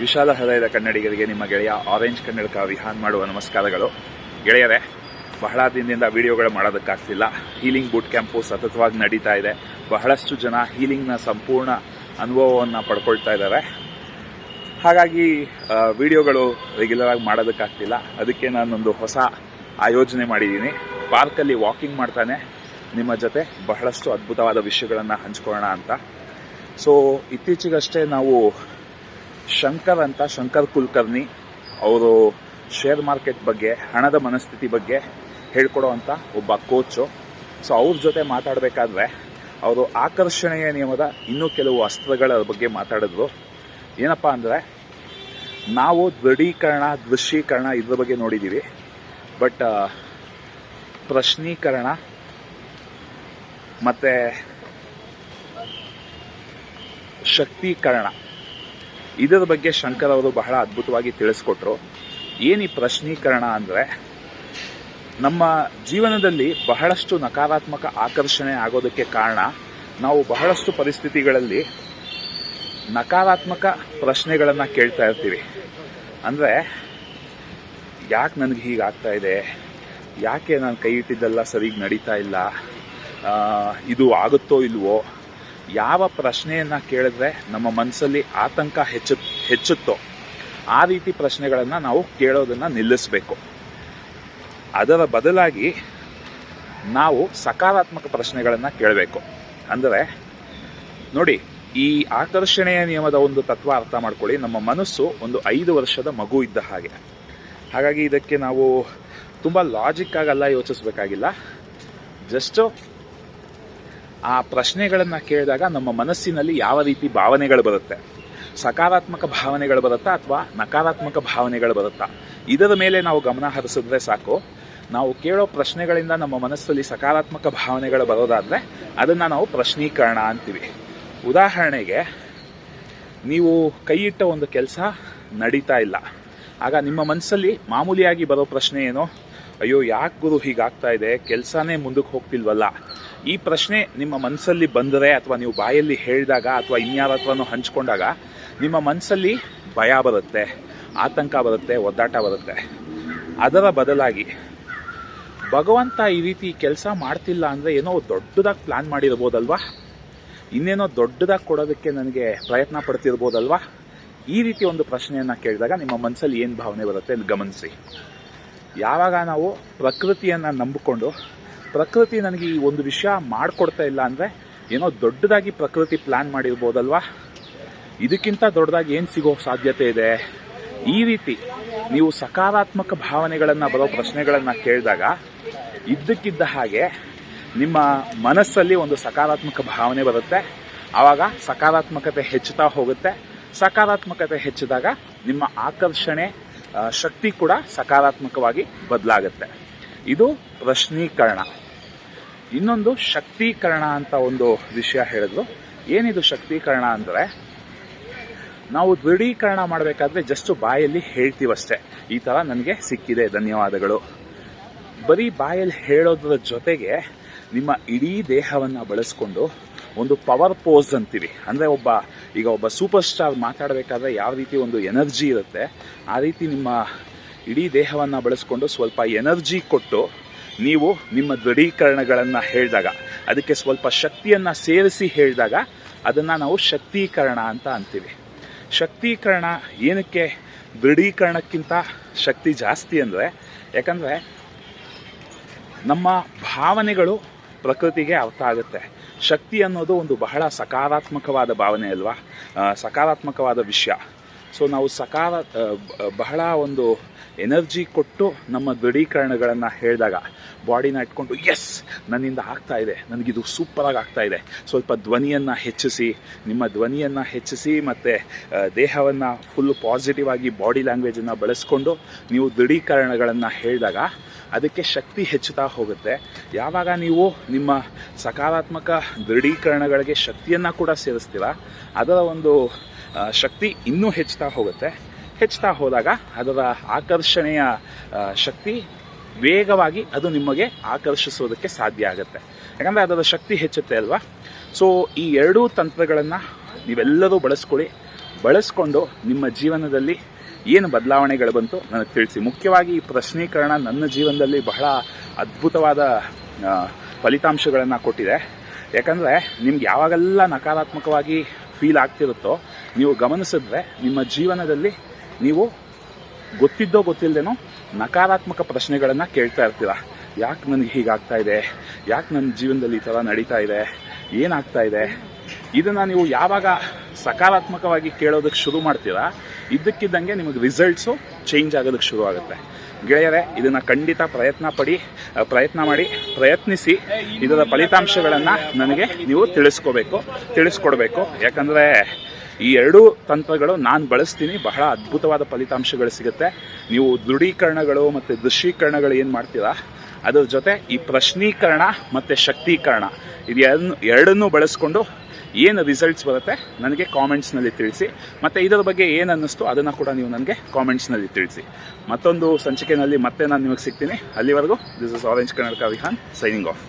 ವಿಶಾಲ ಹೃದಯದ ಕನ್ನಡಿಗರಿಗೆ ನಿಮ್ಮ ಗೆಳೆಯ ಆರೆಂಜ್ ಕನ್ನಡಕ ವಿಹಾನ್ ಮಾಡುವ ನಮಸ್ಕಾರಗಳು. ಗೆಳೆಯರೇ, ಬಹಳ ದಿನದಿಂದ ವಿಡಿಯೋಗಳು ಮಾಡೋದಕ್ಕಾಗ್ತಿಲ್ಲ. ಹೀಲಿಂಗ್ ಬೂಟ್ ಕ್ಯಾಂಪು ಸತತವಾಗಿ ನಡೀತಾ ಇದೆ. ಬಹಳಷ್ಟು ಜನ ಹೀಲಿಂಗ್ನ ಸಂಪೂರ್ಣ ಅನುಭವವನ್ನು ಪಡ್ಕೊಳ್ತಾ ಇದ್ದಾರೆ ಹಾಗಾಗಿ ವಿಡಿಯೋಗಳು ರೆಗ್ಯುಲರ್ ಆಗಿ ಮಾಡೋದಕ್ಕಾಗ್ತಿಲ್ಲ. ಅದಕ್ಕೆ ನಾನೊಂದು ಹೊಸ ಆಯೋಜನೆ ಮಾಡಿದ್ದೀನಿ ಪಾರ್ಕಲ್ಲಿ ವಾಕಿಂಗ್ ಮಾಡ್ತಾನೆ. ನಿಮ್ಮ ಜೊತೆ ಬಹಳಷ್ಟು ಅದ್ಭುತವಾದ ವಿಷಯಗಳನ್ನು ಹಂಚ್ಕೊಳ್ಳೋಣ ಅಂತ. ಸೊ ಇತ್ತೀಚೆಗಷ್ಟೇ ನಾವು ಶಂಕರ್ ಅಂತ ಶಂಕರ್ ಕುಲಕರ್ಣಿ ಅವರು ಶೇರ್ ಮಾರ್ಕೆಟ್ ಬಗ್ಗೆ, ಹಣದ ಮನಸ್ಥಿತಿ ಬಗ್ಗೆ ಹೇಳ್ಕೊಡೋವಂಥ ಒಬ್ಬ ಕೋಚು ಸೊ ಅವ್ರ ಜೊತೆ ಮಾತಾಡಬೇಕಾದ್ರೆ ಅವರು ಆಕರ್ಷಣೆಯ ನಿಯಮದ ಇನ್ನೂ ಕೆಲವು ಅಸ್ತ್ರಗಳ ಬಗ್ಗೆ ಮಾತಾಡಿದ್ರು. ಏನಪ್ಪಾ ಅಂದರೆ, ನಾವು ದೃಢೀಕರಣ, ದೃಶ್ಯೀಕರಣ ಇದ್ರ ಬಗ್ಗೆ ನೋಡಿದ್ದೀವಿ ಬಟ್ ಪ್ರಶ್ನೀಕರಣ ಮತ್ತೆ ಶಕ್ತೀಕರಣ ಇದರ ಬಗ್ಗೆ ಶಂಕರ್ ಅವರು ಬಹಳ ಅದ್ಭುತವಾಗಿ ತಿಳಿಸ್ಕೊಟ್ರು. ಏನು ಈ ಪ್ರಶ್ನೀಕರಣ ಅಂದರೆ? ನಮ್ಮ ಜೀವನದಲ್ಲಿ ಬಹಳಷ್ಟು ನಕಾರಾತ್ಮಕ ಆಕರ್ಷಣೆ ಆಗೋದಕ್ಕೆ ಕಾರಣ ನಾವು ಬಹಳಷ್ಟು ಪರಿಸ್ಥಿತಿಗಳಲ್ಲಿ ನಕಾರಾತ್ಮಕ ಪ್ರಶ್ನೆಗಳನ್ನು ಕೇಳ್ತಾ ಇರ್ತೀವಿ. ಅಂದರೆ, ಯಾಕೆ ನನಗೆ ಹೀಗಾಗ್ತಾ ಇದೆ? ಯಾಕೆ ನಾನು ಕೈ ಇಟ್ಟಿದ್ದೆಲ್ಲ ಸರಿಗೆ ನಡೀತಾ ಇಲ್ಲ? ಇದು ಆಗುತ್ತೋ ಇಲ್ವೋ? ಯಾವ ಪ್ರಶ್ನೆಯನ್ನ ಕೇಳಿದ್ರೆ ನಮ್ಮ ಮನಸ್ಸಲ್ಲಿ ಆತಂಕ ಹೆಚ್ಚು, ಹೆಚ್ಚುತ್ತೋ ಆ ರೀತಿ ಪ್ರಶ್ನೆಗಳನ್ನು ನಾವು ಕೇಳೋದನ್ನ ನಿಲ್ಲಿಸಬೇಕು. ಅದರ ಬದಲಾಗಿ ನಾವು ಸಕಾರಾತ್ಮಕ ಪ್ರಶ್ನೆಗಳನ್ನು ಕೇಳಬೇಕು. ಅಂದರೆ ನೋಡಿ, ಈ ಆಕರ್ಷಣೆಯ ನಿಯಮದ ಒಂದು ತತ್ವ ಅರ್ಥ ಮಾಡ್ಕೊಳ್ಳಿ. ನಮ್ಮ ಮನಸ್ಸು ಒಂದು ಐದು ವರ್ಷದ ಮಗು ಇದ್ದ ಹಾಗೆ. ಹಾಗಾಗಿ ಇದಕ್ಕೆ ನಾವು ತುಂಬ ಲಾಜಿಕ್ ಆಗಲ್ಲ ಯೋಚಿಸ್ಬೇಕಾಗಿಲ್ಲ. ಜಸ್ಟ್ ಆ ಪ್ರಶ್ನೆಗಳನ್ನು ಕೇಳಿದಾಗ ನಮ್ಮ ಮನಸ್ಸಿನಲ್ಲಿ ಯಾವ ರೀತಿ ಭಾವನೆಗಳು ಬರುತ್ತೆ? ಸಕಾರಾತ್ಮಕ ಭಾವನೆಗಳು ಬರುತ್ತಾ ಅಥವಾ ನಕಾರಾತ್ಮಕ ಭಾವನೆಗಳು ಬರುತ್ತಾ? ಇದರ ಮೇಲೆ ನಾವು ಗಮನ ಹರಿಸಿದ್ರೆ ಸಾಕು. ನಾವು ಕೇಳೋ ಪ್ರಶ್ನೆಗಳಿಂದ ನಮ್ಮ ಮನಸ್ಸಲ್ಲಿ ಸಕಾರಾತ್ಮಕ ಭಾವನೆಗಳು ಬರೋದಾದ್ರೆ ಅದನ್ನ ನಾವು ಪ್ರಶ್ನೀಕರಣ ಅಂತೀವಿ. ಉದಾಹರಣೆಗೆ, ನೀವು ಕೈ ಇಟ್ಟ ಒಂದು ಕೆಲಸ ನಡೀತಾ ಇಲ್ಲ. ಆಗ ನಿಮ್ಮ ಮನಸ್ಸಲ್ಲಿ ಮಾಮೂಲಿಯಾಗಿ ಬರೋ ಪ್ರಶ್ನೆ ಏನು? ಅಯ್ಯೋ, ಯಾಕೆ ಗುರು ಹೀಗಾಗ್ತಾ ಇದೆ? ಕೆಲಸನೇ ಮುಂದಕ್ಕೆ ಹೋಗ್ತಿಲ್ವಲ್ಲ? ಈ ಪ್ರಶ್ನೆ ನಿಮ್ಮ ಮನಸ್ಸಲ್ಲಿ ಬಂದರೆ ಅಥವಾ ನೀವು ಬಾಯಲ್ಲಿ ಹೇಳಿದಾಗ ಅಥವಾ ಇನ್ಯಾರ ಹತ್ರನೂ ಹಂಚ್ಕೊಂಡಾಗ ನಿಮ್ಮ ಮನಸ್ಸಲ್ಲಿ ಭಯ ಬರುತ್ತೆ, ಆತಂಕ ಬರುತ್ತೆ, ಒದ್ದಾಟ ಬರುತ್ತೆ. ಅದರ ಬದಲಾಗಿ ಭಗವಂತ ಈ ರೀತಿ ಕೆಲಸ ಮಾಡ್ತಿಲ್ಲ ಅಂದರೆ ಏನೋ ದೊಡ್ಡದಾಗಿ ಪ್ಲಾನ್ ಮಾಡಿರ್ಬೋದಲ್ವಾ? ಇನ್ನೇನೋ ದೊಡ್ಡದಾಗಿ ಕೊಡೋದಕ್ಕೆ ನನಗೆ ಪ್ರಯತ್ನ ಪಡ್ತಿರ್ಬೋದಲ್ವಾ? ಈ ರೀತಿ ಒಂದು ಪ್ರಶ್ನೆಯನ್ನ ಕೇಳಿದಾಗ ನಿಮ್ಮ ಮನಸ್ಸಲ್ಲಿ ಏನು ಭಾವನೆ ಬರುತ್ತೆ ಅಂತ ಗಮನಿಸಿ. ಯಾವಾಗ ನಾವು ಪ್ರಕೃತಿಯನ್ನು ನಂಬಿಕೊಂಡು ಪ್ರಕೃತಿ ನನಗೆ ಈ ಒಂದು ವಿಷಯ ಮಾಡಿಕೊಡ್ತಾ ಇಲ್ಲ ಅಂದರೆ ಏನೋ ದೊಡ್ಡದಾಗಿ ಪ್ರಕೃತಿ ಪ್ಲ್ಯಾನ್ ಮಾಡಿರ್ಬೋದಲ್ವಾ? ಇದಕ್ಕಿಂತ ದೊಡ್ಡದಾಗಿ ಏನು ಸಿಗೋ ಸಾಧ್ಯತೆ ಇದೆ? ಈ ರೀತಿ ನೀವು ಸಕಾರಾತ್ಮಕ ಭಾವನೆಗಳನ್ನು ಬರೋ ಪ್ರಶ್ನೆಗಳನ್ನು ಕೇಳಿದಾಗ ಇದ್ದಕ್ಕಿದ್ದ ಹಾಗೆ ನಿಮ್ಮ ಮನಸ್ಸಲ್ಲಿ ಒಂದು ಸಕಾರಾತ್ಮಕ ಭಾವನೆ ಬರುತ್ತೆ. ಆವಾಗ ಸಕಾರಾತ್ಮಕತೆ ಹೆಚ್ಚುತ್ತಾ ಹೋಗುತ್ತೆ. ಸಕಾರಾತ್ಮಕತೆ ಹೆಚ್ಚಿದಾಗ ನಿಮ್ಮ ಆಕರ್ಷಣೆ ಶಕ್ತಿ ಕೂಡ ಸಕಾರಾತ್ಮಕವಾಗಿ ಬದಲಾಗುತ್ತೆ. ಇದು ಪ್ರಶ್ನೀಕರಣ. ಇನ್ನೊಂದು ಶಕ್ತೀಕರಣ ಅಂತ ಒಂದು ವಿಷಯ ಹೇಳಿದ್ರು. ಏನಿದು ಶಕ್ತೀಕರಣ ಅಂದರೆ, ನಾವು ದೃಢೀಕರಣ ಮಾಡಬೇಕಾದ್ರೆ ಜಸ್ಟ್ ಬಾಯಲ್ಲಿ ಹೇಳ್ತೀವಷ್ಟೇ. ಈ ಥರ ನನಗೆ ಸಿಕ್ಕಿದೆ, ಧನ್ಯವಾದಗಳು. ಬರೀ ಬಾಯಲ್ಲಿ ಹೇಳೋದ್ರ ಜೊತೆಗೆ ನಿಮ್ಮ ಇಡೀ ದೇಹವನ್ನು ಬಳಸ್ಕೊಂಡು ಒಂದು ಪವರ್ ಪೋಸ್ ಅಂತೀವಿ. ಅಂದರೆ ಒಬ್ಬ, ಈಗ ಒಬ್ಬ ಸೂಪರ್ ಸ್ಟಾರ್ ಮಾತಾಡಬೇಕಾದ್ರೆ ಯಾವ ರೀತಿ ಒಂದು ಎನರ್ಜಿ ಇರುತ್ತೆ, ಆ ರೀತಿ ನಿಮ್ಮ ಇಡೀ ದೇಹವನ್ನು ಬಳಸ್ಕೊಂಡು ಸ್ವಲ್ಪ ಎನರ್ಜಿ ಕೊಟ್ಟು ನೀವು ನಿಮ್ಮ ದೃಢೀಕರಣಗಳನ್ನು ಹೇಳಿದಾಗ, ಅದಕ್ಕೆ ಸ್ವಲ್ಪ ಶಕ್ತಿಯನ್ನು ಸೇರಿಸಿ ಹೇಳಿದಾಗ ಅದನ್ನು ನಾವು ಶಕ್ತೀಕರಣ ಅಂತ ಅಂತೀವಿ. ಶಕ್ತೀಕರಣ ಏನಕ್ಕೆ? ದೃಢೀಕರಣಕ್ಕಿಂತ ಶಕ್ತಿ ಜಾಸ್ತಿ ಅಂದರೆ, ಯಾಕಂದರೆ ನಮ್ಮ ಭಾವನೆಗಳು ಪ್ರಕೃತಿಗೆ ಅರ್ಥ ಆಗುತ್ತೆ. ಶಕ್ತಿ ಅನ್ನೋದು ಒಂದು ಬಹಳ ಸಕಾರಾತ್ಮಕವಾದ ಭಾವನೆ ಅಲ್ವಾ? ಸಕಾರಾತ್ಮಕವಾದ ವಿಷಯ. ಸೊ ನಾವು ಸಕಾರ ಬಹಳ ಒಂದು ಎನರ್ಜಿ ಕೊಟ್ಟು ನಮ್ಮ ದೃಢೀಕರಣಗಳನ್ನು ಹೇಳಿದಾಗ, ಬಾಡಿನ ಇಟ್ಕೊಂಡು ಎಸ್ ನನ್ನಿಂದ ಆಗ್ತಾ ಇದೆ. ನನಗಿದು ಸೂಪರಾಗಿ ಆಗ್ತಾ ಇದೆ. ಸ್ವಲ್ಪ ಧ್ವನಿಯನ್ನು ಹೆಚ್ಚಿಸಿ, ನಿಮ್ಮ ಧ್ವನಿಯನ್ನು ಹೆಚ್ಚಿಸಿ ಮತ್ತು ದೇಹವನ್ನು ಫುಲ್ ಪಾಸಿಟಿವ್ ಆಗಿ ಬಾಡಿ ಲ್ಯಾಂಗ್ವೇಜನ್ನು ಬಳಸ್ಕೊಂಡು ನೀವು ದೃಢೀಕರಣಗಳನ್ನು ಹೇಳಿದಾಗ, ಅದಕ್ಕೆ ಶಕ್ತಿ ಹೆಚ್ಚುತ್ತಾ ಹೋಗುತ್ತೆ. ಯಾವಾಗ ನೀವು ನಿಮ್ಮ ಸಕಾರಾತ್ಮಕ ದೃಢೀಕರಣಗಳಿಗೆ ಶಕ್ತಿಯನ್ನು ಕೂಡ ಸೇರಿಸ್ತೀರ, ಅದರ ಒಂದು ಶಕ್ತಿ ಇನ್ನೂ ಹೆಚ್ಚುತ್ತಾ ಹೋಗುತ್ತೆ. ಹೆಚ್ಚುತ್ತಾ ಹೋದಾಗ ಅದರ ಆಕರ್ಷಣೆಯ ಶಕ್ತಿ ವೇಗವಾಗಿ ಅದು ನಿಮಗೆ ಆಕರ್ಷಿಸೋದಕ್ಕೆ ಸಾಧ್ಯ ಆಗುತ್ತೆ. ಯಾಕಂದರೆ ಅದರ ಶಕ್ತಿ ಹೆಚ್ಚುತ್ತೆ ಅಲ್ವಾ? ಸೊ ಈ ಎರಡೂ ತಂತ್ರಗಳನ್ನು ನೀವೆಲ್ಲರೂ ಬಳಸ್ಕೊಳ್ಳಿ. ಬಳಸ್ಕೊಂಡು ನಿಮ್ಮ ಜೀವನದಲ್ಲಿ ಏನು ಬದಲಾವಣೆಗಳು ಬಂತು ನನಗೆ ತಿಳಿಸಿ. ಮುಖ್ಯವಾಗಿ ಈ ಪ್ರಶ್ನೀಕರಣ ನನ್ನ ಜೀವನದಲ್ಲಿ ಬಹಳ ಅದ್ಭುತವಾದ ಫಲಿತಾಂಶಗಳನ್ನು ಕೊಟ್ಟಿದೆ. ಯಾಕಂದರೆ ನಿಮ್ಗೆ ಯಾವಾಗೆಲ್ಲ ನಕಾರಾತ್ಮಕವಾಗಿ ಫೀಲ್ ಆಗ್ತಿರುತ್ತೋ, ನೀವು ಗಮನಿಸಿದ್ರೆ ನಿಮ್ಮ ಜೀವನದಲ್ಲಿ ನೀವು ಗೊತ್ತಿದ್ದೋ ಗೊತ್ತಿಲ್ಲದೇನೋ ನಕಾರಾತ್ಮಕ ಪ್ರಶ್ನೆಗಳನ್ನು ಕೇಳ್ತಾ ಇರ್ತೀರ. ಯಾಕೆ ನನಗೆ ಹೀಗಾಗ್ತಾ ಇದೆ? ಯಾಕೆ ನನ್ನ ಜೀವನದಲ್ಲಿ ಈ ಥರ ನಡೀತಾ ಇದೆ? ಏನಾಗ್ತಾ ಇದೆ? ಇದನ್ನು ನೀವು ಯಾವಾಗ ಸಕಾರಾತ್ಮಕವಾಗಿ ಕೇಳೋದಕ್ಕೆ ಶುರು ಮಾಡ್ತೀರಾ, ಇದ್ದಕ್ಕಿದ್ದಂಗೆ ನಿಮಗೆ ರಿಸಲ್ಟ್ಸು ಚೇಂಜ್ ಆಗೋದಕ್ಕೆ ಶುರು ಆಗುತ್ತೆ. ಗೆಳೆಯರೆ, ಇದನ್ನು ಖಂಡಿತ ಪ್ರಯತ್ನ ಪಡಿ, ಪ್ರಯತ್ನ ಮಾಡಿ, ಪ್ರಯತ್ನಿಸಿ. ಇದರ ಫಲಿತಾಂಶಗಳನ್ನು ನನಗೆ ನೀವು ತಿಳಿಸ್ಕೋಬೇಕು, ತಿಳಿಸ್ಕೊಡ್ಬೇಕು. ಯಾಕಂದರೆ ಈ ಎರಡೂ ತಂತ್ರಗಳು ನಾನು ಬಳಸ್ತೀನಿ, ಬಹಳ ಅದ್ಭುತವಾದ ಫಲಿತಾಂಶಗಳು ಸಿಗುತ್ತೆ. ನೀವು ದೃಢೀಕರಣಗಳು ಮತ್ತು ದೃಶ್ಯೀಕರಣಗಳು ಏನು ಮಾಡ್ತೀರಾ, ಅದ್ರ ಜೊತೆ ಈ ಪ್ರಶ್ನೀಕರಣ ಮತ್ತು ಶಕ್ತೀಕರಣ, ಇದು ಎರಡನ್ನು ಎರಡನ್ನೂ ಬಳಸ್ಕೊಂಡು ಏನು ರಿಸಲ್ಟ್ಸ್ ಬರುತ್ತೆ ನನಗೆ ಕಾಮೆಂಟ್ಸ್ನಲ್ಲಿ ತಿಳಿಸಿ. ಮತ್ತು ಇದರ ಬಗ್ಗೆ ಏನು ಅನ್ನಿಸ್ತು ಅದನ್ನು ಕೂಡ ನೀವು ನನಗೆ ಕಾಮೆಂಟ್ಸ್ನಲ್ಲಿ ತಿಳಿಸಿ. ಮತ್ತೊಂದು ಸಂಚಿಕೆಯಲ್ಲಿ ಮತ್ತೆ ನಾನು ನಿಮಗೆ ಸಿಗ್ತೀನಿ. ಅಲ್ಲಿವರೆಗೂ this is orange Karnataka Vihan signing off